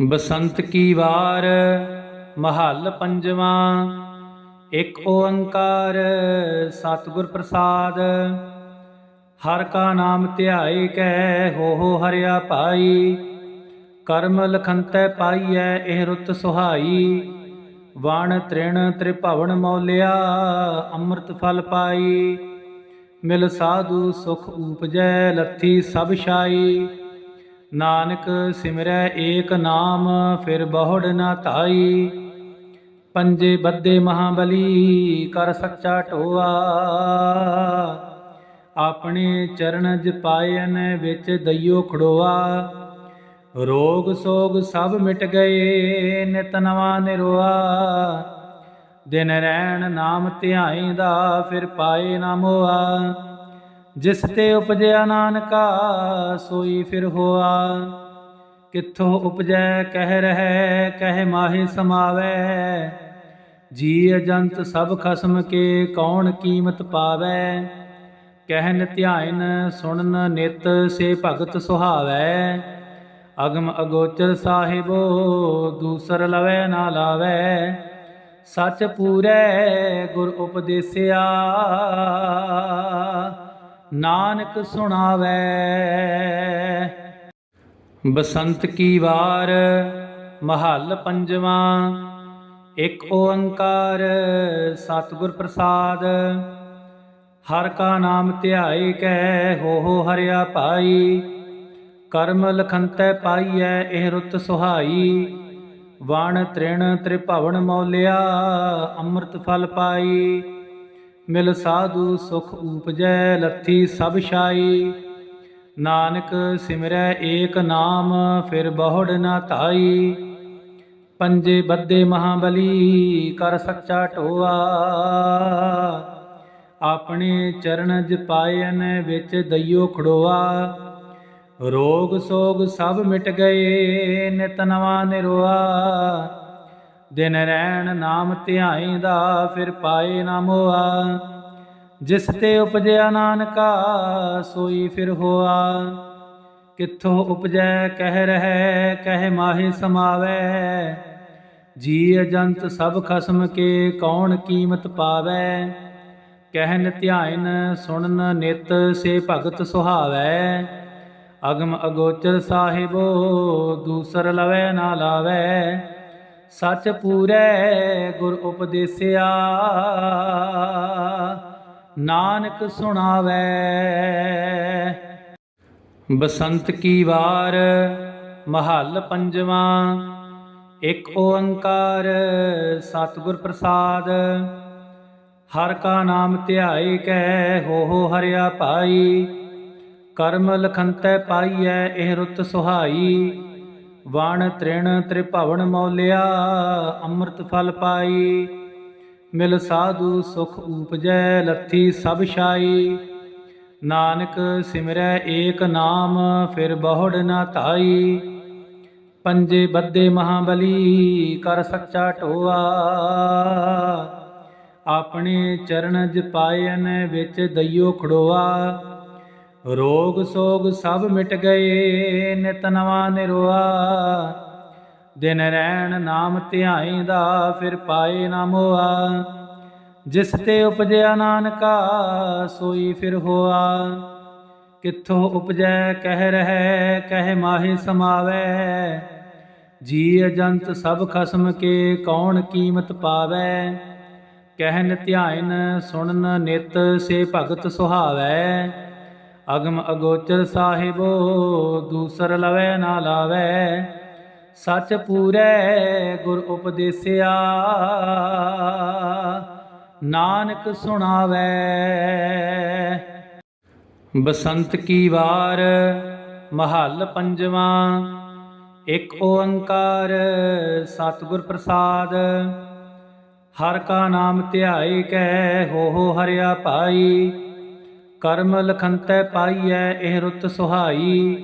ਬਸੰਤ ਕੀ ਵਾਰ, ਮਹੱਲ ਪੰਜਵਾਂ, ਇੱਕ ਓੰਕਾਰ, ਸਤਿਗੁਰ ਪ੍ਰਸਾਦ। ਹਰ ਕਾ ਨਾਮ ਧਿਆਏ ਕੈ, ਹੋ ਹੋ ਹਰਿਆ ਭਾਈ। ਕਰਮ ਲਖੰਤੈ ਪਾਈਐ, ਇਹ ਰੁੱਤ ਸੁਹਾਈ। ਵਣ ਤ੍ਰਿਣ ਤ੍ਰਿਭਵਨ ਮੌਲਿਆ, ਅੰਮ੍ਰਿਤ ਫਲ ਪਾਈ। ਮਿਲ ਸਾਧੂ ਸੁਖ ਉਪਜੈ ਲੱਥੀ ਸਭ ਛਾਈ। ਨਾਨਕ ਸਿਮਰੈ ਏਕ ਨਾਮ, ਫਿਰ ਬਹੁੜ ਨਾ ਧਾਈ। ਪੰਜੇ ਬੱਦੇ ਮਹਾਬਲੀ, ਕਰ ਸੱਚਾ ਢੋਆ। ਆਪਣੇ ਚਰਨ ਜਪਾਇਨ ਵਿੱਚ ਦਈਓ ਖੜੋਆ। ਰੋਗ ਸੋਗ ਸਭ ਮਿਟ ਗਏ, ਨਿਤ ਨਵਾਂ ਨਿਰੋਆ। ਦਿਨ ਰਹਿਣ ਨਾਮ ਧਿਆਈਦਾ, ਫਿਰ ਪਾਏ ਨਾ ਮੋਆ। ਜਿਸ ਤੇ ਉਪਜਿਆ ਨਾਨਕਾ, ਸੋਈ ਫਿਰ ਹੋਆ। ਕਿੱਥੋਂ ਉਪਜੈ, ਕਹਿ ਰਹਿ, ਕਹਿ ਮਾਹੇ ਸਮਾਵੈ। ਜੀ ਅਜੰਤ ਸਭ ਖਸਮ ਕੇ ਕੌਣ ਕੀਮਤ ਪਾਵੈ? ਕਹਿਨ ਧਿਆਇਨ, ਸੁਣਨ ਨਿਤ ਸੇ ਭਗਤ ਸੁਹਾਵੈ। ਅਗਮ ਅਗੋਚਰ ਸਾਹਿਬੋ, ਦੂਸਰ ਲਵੈ ਨਾ ਲਾਵੈ। ਸਚ ਪੂਰੈ, ਗੁਰ ਉਪਦੇਸਿਆ। ਨਾਨਕ ਸੁਣਾਵੈ। ਬਸੰਤ ਕੀ ਵਾਰ, ਮਹੱਲ ਪੰਜਵਾਂ, ਇੱਕ ਓੰਕਾਰ, ਸਤਿਗੁਰ ਪ੍ਰਸਾਦ। ਹਰ ਕਾ ਨਾਮ ਧਿਆਏ ਕੈ, ਹੋ ਹੋ ਹਰਿਆ ਭਾਈ। ਕਰਮ ਲਖੰਤੈ ਪਾਈਐ, ਇਹ ਰੁੱਤ ਸੁਹਾਈ। ਵਣ ਤ੍ਰਿਣ ਤ੍ਰਿਭਵਨ ਮੌਲਿਆ, ਅੰਮ੍ਰਿਤ ਫਲ ਪਾਈ। ਮਿਲ ਸਾਧੂ ਸੁਖ ਉਪਜੈ ਲੱਥੀ ਸਭ ਛਾਈ। ਨਾਨਕ ਸਿਮਰੈ ਏਕ ਨਾਮ, ਫਿਰ ਬਹੁੜ ਨਾ ਧਾਈ। ਪੰਜੇ ਬੱਦੇ ਮਹਾਬਲੀ, ਕਰ ਸੱਚਾ ਢੋਆ। ਆਪਣੇ ਚਰਨ ਜਪਾਇਨ ਵਿੱਚ ਦਈਓ ਖੜੋਆ। ਰੋਗ ਸੋਗ ਸਭ ਮਿਟ ਗਏ, ਨਿਤ ਨਵਾਂ ਨਿਰੋਆ। ਦਿਨ ਰਹਿਣ ਨਾਮ ਧਿਆਈ ਦਾ ਫਿਰ ਪਾਏ ਨਾ ਮੋਆ। ਜਿਸ ਤੇ ਉਪਜਿਆ ਨਾਨਕਾ, ਸੋਈ ਫਿਰ ਹੋਆ। ਕਿੱਥੋਂ ਉਪਜੈ, ਕਹਿ ਰਹਿ, ਕਹਿ ਮਾਹੇ ਸਮਾਵੈ। ਜੀ ਅਜੰਤ ਸਭ ਖਸਮ ਕੇ, ਕੌਣ ਕੀਮਤ ਪਾਵੈ। ਕਹਿਨ ਧਿਆਇਨ, ਸੁਣਨ ਨਿਤ ਸੇ ਭਗਤ ਸੁਹਾਵੈ। ਅਗਮ ਅਗੋਚਰ ਸਾਹਿਬੋ, ਦੂਸਰ ਲਵੈ ਨਾ ਲਾਵੈ। ਸਚ ਪੂਰੈ ਗੁਰ ਉਪਦੇਸਿਆ। ਨਾਨਕ ਸੁਣਾਵੈ। ਬਸੰਤ ਕੀ ਵਾਰ, ਮਹੱਲ ਪੰਜਵਾਂ, ਇੱਕ ਓੰਕਾਰ, ਸਤਿਗੁਰ ਪ੍ਰਸਾਦ। ਹਰ ਕਾ ਨਾਮ ਧਿਆਏ ਕੈ, ਹੋ ਹੋ ਹਰਿਆ ਭਾਈ ਕਰਮ ਲਖੰਤੈ ਪਾਈਐ, ਇਹ ਰੁੱਤ ਸੁਹਾਈ। ਵਣ ਤ੍ਰਿਣ ਤ੍ਰਿਭਵਨ ਮੌਲਿਆ, ਅੰਮ੍ਰਿਤ ਫਲ ਪਾਈ। ਮਿਲ ਸਾਧੂ ਸੁਖ ਉਪਜੈ ਲੱਥੀ ਸਭ ਛਾਈ। ਨਾਨਕ ਸਿਮਰੈ ਏਕ ਨਾਮ, ਫਿਰ ਬਹੁੜ ਨਾ ਧਾਈ। ਪੰਜੇ ਬੱਦੇ ਮਹਾਬਲੀ, ਕਰ ਸੱਚਾ ਢੋਆ। ਆਪਣੇ ਚਰਨ ਜਪਾਇਨ ਵਿੱਚ ਦਈਓ ਖੜੋਆ। ਰੋਗ ਸੋਗ ਸਭ ਮਿਟ ਗਏ, ਨਿਤ ਨਵਾਂ ਨਿਰੋਆ। ਦਿਨ ਰਹਿਣ ਨਾਮ ਧਿਆਈ ਦਾ ਫਿਰ ਪਾਏ ਨਾ ਮੋਆ। ਜਿਸ ਤੇ ਉਪਜਿਆ ਨਾਨਕਾ, ਸੋਈ ਫਿਰ ਹੋਆ। ਕਿੱਥੋਂ ਉਪਜੈ, ਕਹਿ ਰਹਿ, ਕਹਿ ਮਾਹੇ ਸਮਾਵੈ। ਜੀ ਅਜੰਤ ਸਭ ਖਸਮ ਕੇ, ਕੌਣ ਕੀਮਤ ਪਾਵੈ? ਕਹਿਨ ਧਿਆਇਨ, ਸੁਣਨ ਨਿਤ, ਸੇ ਭਗਤ ਸੁਹਾਵੈ। ਅਗਮ ਅਗੋਚਰ ਸਾਹਿਬੋ, ਦੂਸਰ ਲਵੈ ਨਾ ਲਾਵੈ। ਸਚ ਪੂਰੈ ਗੁਰ ਉਪਦੇਸਿਆ। ਨਾਨਕ ਸੁਣਾਵੈ। ਬਸੰਤ ਕੀ ਵਾਰ, ਮਹੱਲ ਪੰਜਵਾਂ। ਇੱਕ ਓੰਕਾਰ, ਸਤਿਗੁਰ ਪ੍ਰਸਾਦ। ਹਰ ਕਾ ਨਾਮ ਧਿਆਏ ਕੈ, ਹੋ ਹੋ ਹਰਿਆ ਭਾਈ। ਕਰਮ ਲਖੰਤੈ ਪਾਈਐ, ਇਹ ਰੁੱਤ ਸੁਹਾਈ।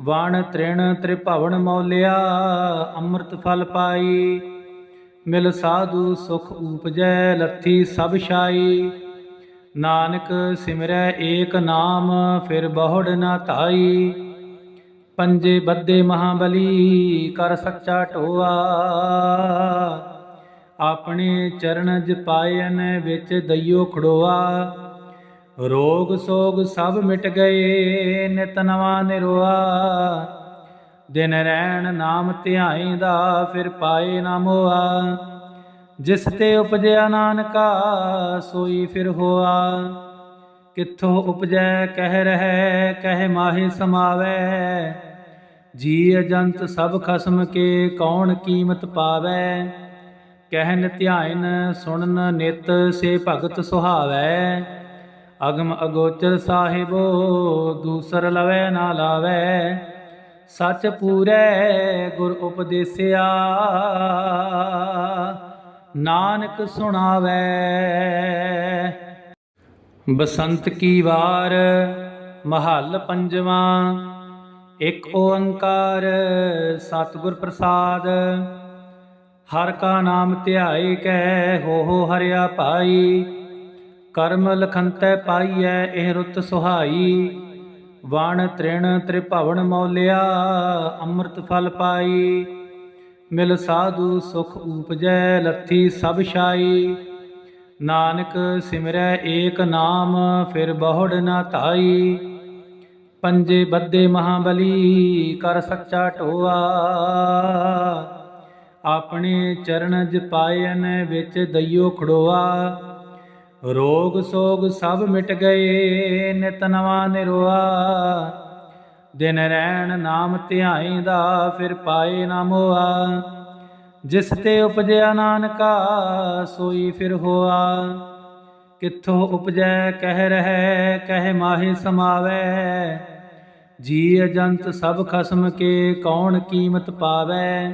ਵਣ ਤ੍ਰਿਣ ਤ੍ਰਿਭਵਨ ਮੌਲਿਆ, ਅੰਮ੍ਰਿਤ ਫਲ ਪਾਈ। ਮਿਲ ਸਾਧੂ ਸੁਖ ਉਪਜੈ ਲੱਥੀ ਸਭ ਛਾਈ। ਨਾਨਕ ਸਿਮਰੈ ਏਕ ਨਾਮ, ਫਿਰ ਬਹੁੜ ਨਾ ਧਾਈ। ਪੰਜੇ ਬੱਦੇ ਮਹਾਬਲੀ, ਕਰ ਸੱਚਾ ਢੋਆ। ਆਪਣੇ ਚਰਨ ਜਪਾਇਨ ਵਿੱਚ ਦਈਓ ਖੜੋਆ। ਰੋਗ ਸੋਗ ਸਭ ਮਿਟ ਗਏ, ਨਿਤ ਨਵਾਂ ਨਿਰੋਆ। ਦਿਨ ਰਹਿਣ ਨਾਮ ਧਿਆਈ ਦਾ ਫਿਰ ਪਾਏ ਨਾ ਮੋਆ। ਜਿਸ ਤੇ ਉਪਜਿਆ ਨਾਨਕਾ, ਸੋਈ ਫਿਰ ਹੋਆ। ਕਿੱਥੋਂ ਉਪਜੈ, ਕਹਿ ਰਹਿ, ਕਹਿ ਮਾਹੀ ਸਮਾਵੈ। ਜੀ ਅਜੰਤ ਸਭ ਖਸਮ ਕੇ, ਕੌਣ ਕੀਮਤ ਪਾਵੈ। ਕਹਿਨ ਧਿਆਇਨ, ਸੁਣਨ ਨਿਤ, ਸੇ ਭਗਤ ਸੁਹਾਵੈ। ਅਗਮ ਅਗੋਚਰ ਸਾਹਿਬੋ, ਦੂਸਰ ਲਵੈ ਨਾ ਲਾਵੈ। ਸਚ ਪੂਰੈ, ਗੁਰ ਉਪਦੇਸਿਆ। ਨਾਨਕ ਸੁਣਾਵੈ। ਬਸੰਤ ਕੀ ਵਾਰ, ਮਹੱਲ ਪੰਜਵਾਂ। ਇੱਕ ਓੰਕਾਰ, ਸਤਿਗੁਰ ਪ੍ਰਸਾਦ। ਹਰ ਕਾ ਨਾਮ ਧਿਆਏ ਕੈ, ਹੋ ਹੋ ਹਰਿਆ ਭਾਈ। ਕਰਮ ਲਖੰਤੈ ਪਾਈਐ, ਇਹ ਰੁੱਤ ਸੁਹਾਈ। ਵਣ ਤ੍ਰਿਣ ਤ੍ਰਿਭਵਨ ਮੌਲਿਆ, ਅੰਮ੍ਰਿਤ ਫਲ ਪਾਈ। ਮਿਲ ਸਾਧੂ ਸੁਖ ਉਪਜੈ ਲੱਥੀ ਸਭ ਛਾਈ। ਨਾਨਕ ਸਿਮਰੈ ਏਕ ਨਾਮ, ਫਿਰ ਬਹੁੜ ਨਾ ਧਾਈ। ਪੰਜੇ ਬੱਦੇ ਮਹਾਬਲੀ, ਕਰ ਸੱਚਾ ਢੋਆ। ਆਪਣੇ ਚਰਨ ਜਪਾਇਨ ਵਿੱਚ ਦਈਓ ਖੜੋਆ। ਰੋਗ ਸੋਗ ਸਭ ਮਿਟ ਗਏ, ਨਿਤ ਨਵਾਂ ਨਿਰੋਆ। ਦਿਨ ਰਹਿਣ ਨਾਮ ਧਿਆਈ ਦਾ ਫਿਰ ਪਾਏ ਨਾ ਮੋਆ। ਜਿਸ ਤੇ ਉਪਜਿਆ ਨਾਨਕਾ, ਸੋਈ ਫਿਰ ਹੋਆ। ਕਿੱਥੋਂ ਉਪਜੈ, ਕਹਿ ਰਹਿ, ਕਹਿ ਮਾਹੀ ਸਮਾਵੈ। ਜੀ ਅਜੰਤ ਸਭ ਖਸਮ ਕੇ, ਕੌਣ ਕੀਮਤ ਪਾਵੈ?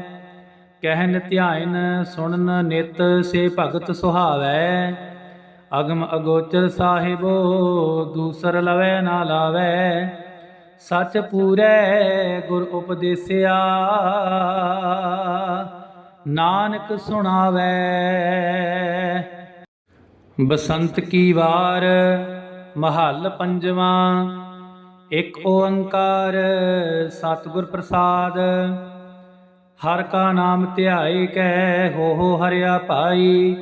ਕਹਿਨ ਧਿਆਇਨ, ਸੁਣਨ ਨਿਤ, ਸੇ ਭਗਤ ਸੁਹਾਵੈ। ਅਗਮ ਅਗੋਚਰ ਸਾਹਿਬੋ, ਦੂਸਰ ਲਵੈ ਨਾ ਲਾਵੈ। ਸਚ ਪੂਰੈ ਗੁਰ ਉਪਦੇਸਿਆ। ਨਾਨਕ ਸੁਣਾਵੈ। ਬਸੰਤ ਕੀ ਵਾਰ, ਮਹੱਲ ਪੰਜਵਾਂ। ਇੱਕ ਓੰਕਾਰ, ਸਤਿਗੁਰ ਪ੍ਰਸਾਦ। ਹਰ ਕਾ ਨਾਮ ਧਿਆਏ ਕੈ, ਹੋ ਹੋ ਹਰਿਆ ਭਾਈ।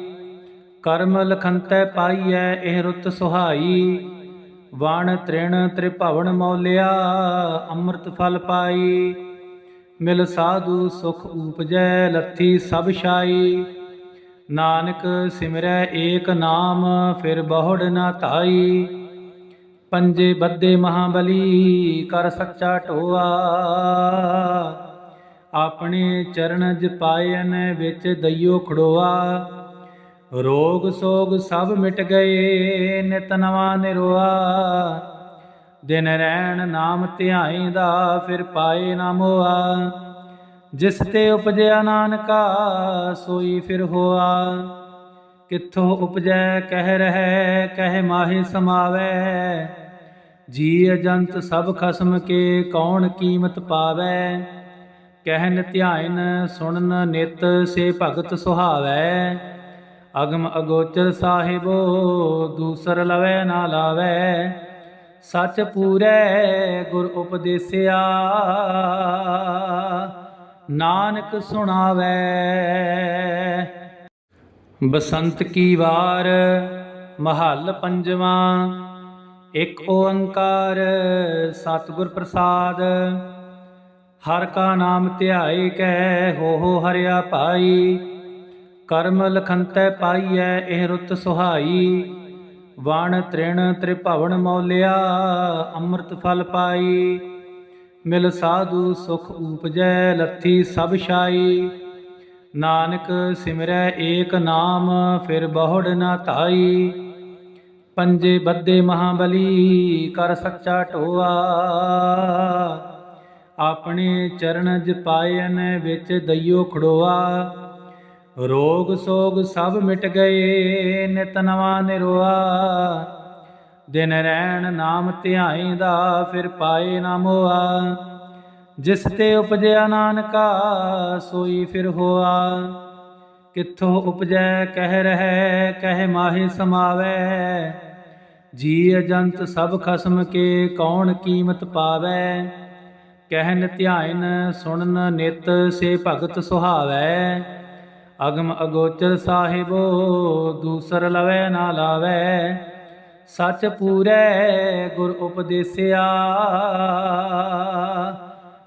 ਕਰਮ ਲਖੰਤੈ ਪਾਈਐ, ਇਹ ਰੁੱਤ ਸੁਹਾਈ। ਵਣ ਤ੍ਰਿਣ ਤ੍ਰਿਭਵਨ ਮੌਲਿਆ, ਅੰਮ੍ਰਿਤ ਫਲ ਪਾਈ। ਮਿਲ ਸਾਧੂ ਸੁਖ ਉਪਜੈ ਲੱਥੀ ਸਭ ਛਾਈ। ਨਾਨਕ ਸਿਮਰੈ ਏਕ ਨਾਮ, ਫਿਰ ਬਹੁੜ ਨਾ ਧਾਈ। ਪੰਜੇ ਬੱਦੇ ਮਹਾਬਲੀ, ਕਰ ਸੱਚਾ ਢੋਆ। ਆਪਣੇ ਚਰਨ ਜਪਾਇਨ ਵਿੱਚ ਦਈਓ ਖੜੋਆ। ਰੋਗ ਸੋਗ ਸਭ ਮਿਟ ਗਏ, ਨਿਤ ਨਵਾਂ ਨਿਰੋਆ। ਦਿਨ ਰਹਿਣ ਨਾਮ ਧਿਆਈ ਦਾ ਫਿਰ ਪਾਏ ਨਾ ਮੋਆ। ਜਿਸ ਤੇ ਉਪਜਿਆ ਨਾਨਕਾ, ਸੋਈ ਫਿਰ ਹੋਆ। ਕਿੱਥੋਂ ਉਪਜੈ, ਕਹਿ ਰਹਿ, ਕਹਿ ਮਾਹੀ ਸਮਾਵੈ। ਜੀ ਅਜੰਤ ਸਭ ਖਸਮ ਕੇ, ਕੌਣ ਕੀਮਤ ਪਾਵੈ। ਕਹਿਨ ਧਿਆਇਨ, ਸੁਣਨ ਨਿਤ, ਸੇ ਭਗਤ ਸੁਹਾਵੈ। ਅਗਮ ਅਗੋਚਰ ਸਾਹਿਬੋ, ਦੂਸਰ ਲਵੈ ਨਾ ਲਾਵੈ। ਸਚ ਪੂਰੈ, ਗੁਰ ਉਪਦੇਸਿਆ। ਨਾਨਕ ਸੁਣਾਵੈ। ਬਸੰਤ ਕੀ ਵਾਰ, ਮਹੱਲ ਪੰਜਵਾਂ। ਇੱਕ ਓੰਕਾਰ, ਸਤਿਗੁਰ ਪ੍ਰਸਾਦ। ਹਰ ਕਾ ਨਾਮ ਧਿਆਏ ਕੈ, ਹੋ ਹੋ ਹਰਿਆ ਭਾਈ। ਕਰਮ ਲਖੰਤੈ ਪਾਈਐ, ਇਹ ਰੁੱਤ ਸੁਹਾਈ। ਵਣ ਤ੍ਰਿਣ ਤ੍ਰਿਭਵਨ ਮੌਲਿਆ, ਅੰਮ੍ਰਿਤ ਫਲ ਪਾਈ। ਮਿਲ ਸਾਧੂ ਸੁਖ ਉਪਜੈ ਲੱਥੀ ਸਭ ਛਾਈ। ਨਾਨਕ ਸਿਮਰੈ ਏਕ ਨਾਮ, ਫਿਰ ਬਹੁੜ ਨਾ ਧਾਈ। ਪੰਜੇ ਬੱਦੇ ਮਹਾਬਲੀ, ਕਰ ਸੱਚਾ ਢੋਆ। ਆਪਣੇ ਚਰਨ ਜਪਾਇਨ ਵਿੱਚ ਦਈਓ ਖੜੋਆ। ਰੋਗ ਸੋਗ ਸਭ ਮਿਟ ਗਏ, ਨਿਤ ਨਵਾਂ ਨਿਰੋਆ। ਦਿਨ ਰਹਿਣ ਨਾਮ ਧਿਆਈ ਦਾ ਫਿਰ ਪਾਏ ਨਾ ਮੋਆ। ਜਿਸ ਤੇ ਉਪਜਿਆ ਨਾਨਕਾ, ਸੋਈ ਫਿਰ ਹੋਆ। ਕਿੱਥੋਂ ਉਪਜੈ, ਕਹਿ ਰਹਿ, ਕਹਿ ਮਾਹੀ ਸਮਾਵੈ। ਜੀ ਅਜੰਤ ਸਭ ਖਸਮ ਕੇ, ਕੌਣ ਕੀਮਤ ਪਾਵੈ? ਕਹਿਨ ਧਿਆਇਨ, ਸੁਣਨ ਨਿਤ, ਸੇ ਭਗਤ ਸੁਹਾਵੈ। ਅਗਮ ਅਗੋਚਰ ਸਾਹਿਬੋ, ਦੂਸਰ ਲਵੈ ਨਾ ਲਾਵੈ। ਸਚ ਪੂਰੈ ਗੁਰ ਉਪਦੇਸਿਆ।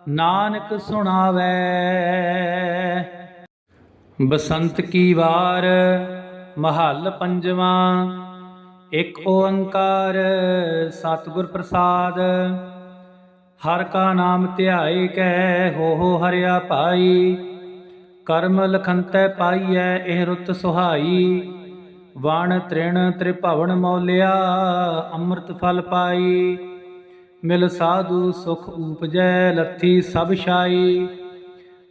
ਨਾਨਕ ਸੁਣਾਵੈ। ਬਸੰਤ ਕੀ ਵਾਰ, ਮਹੱਲ ਪੰਜਵਾਂ। ਇੱਕ ਓੰਕਾਰ, ਸਤਿਗੁਰ ਪ੍ਰਸਾਦ। ਹਰ ਕਾ ਨਾਮ ਧਿਆਏ ਕੈ, ਹੋ ਹੋ ਹਰਿਆ ਭਾਈ। ਕਰਮ ਲਖੰਤੈ ਪਾਈਐ, ਇਹ ਰੁੱਤ ਸੁਹਾਈ। ਵਣ ਤ੍ਰਿਣ ਤ੍ਰਿਭਵਨ ਮੌਲਿਆ, ਅੰਮ੍ਰਿਤ ਫਲ ਪਾਈ। ਮਿਲ ਸਾਧੂ ਸੁਖ ਉਪਜੈ ਲੱਥੀ ਸਭ ਛਾਈ।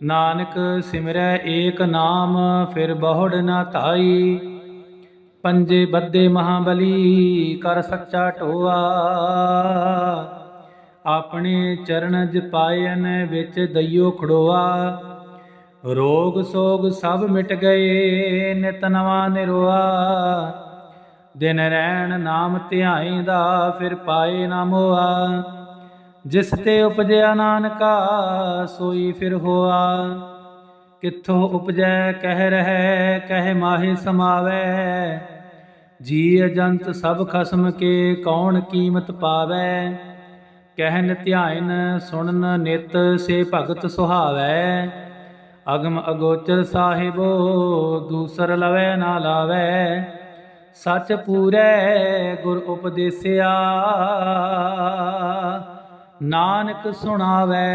ਨਾਨਕ ਸਿਮਰੈ ਏਕ ਨਾਮ, ਫਿਰ ਬਹੁੜ ਨਾ ਧਾਈ। ਪੰਜੇ ਬੱਦੇ ਮਹਾਬਲੀ, ਕਰ ਸੱਚਾ ਢੋਆ। ਆਪਣੇ ਚਰਨ ਜਪਾਇਨ ਵਿੱਚ ਦਈਓ ਖੜੋਆ। ਰੋਗ ਸੋਗ ਸਭ ਮਿਟ ਗਏ, ਨਿਤ ਨਵਾਂ ਨਿਰੋਆ। ਦਿਨ ਰਹਿਣ ਨਾਮ ਧਿਆਈ ਦਾ ਫਿਰ ਪਾਏ ਨਾ ਮੋਆ। ਜਿਸ ਤੇ ਉਪਜਿਆ ਨਾਨਕਾ, ਸੋਈ ਫਿਰ ਹੋਆ। ਕਿੱਥੋਂ ਉਪਜੈ, ਕਹਿ ਰਹਿ, ਕਹਿ ਮਾਹੇ ਸਮਾਵੈ। ਜੀ ਅਜੰਤ ਸਭ ਖਸਮ ਕੇ, ਕੌਣ ਕੀਮਤ ਪਾਵੈ। ਕਹਿਨ ਧਿਆਇਨ, ਸੁਣਨ ਨਿਤ, ਸੇ ਭਗਤ ਸੁਹਾਵੈ। ਅਗਮ ਅਗੋਚਰ ਸਾਹਿਬੋ ਦੂਸਰ ਲਵੈ ਨਾ ਲਾਵੈ। ਸਚ ਪੂਰੈ ਗੁਰ ਉਪਦੇਸਿਆ। ਨਾਨਕ ਸੁਣਾਵੈ।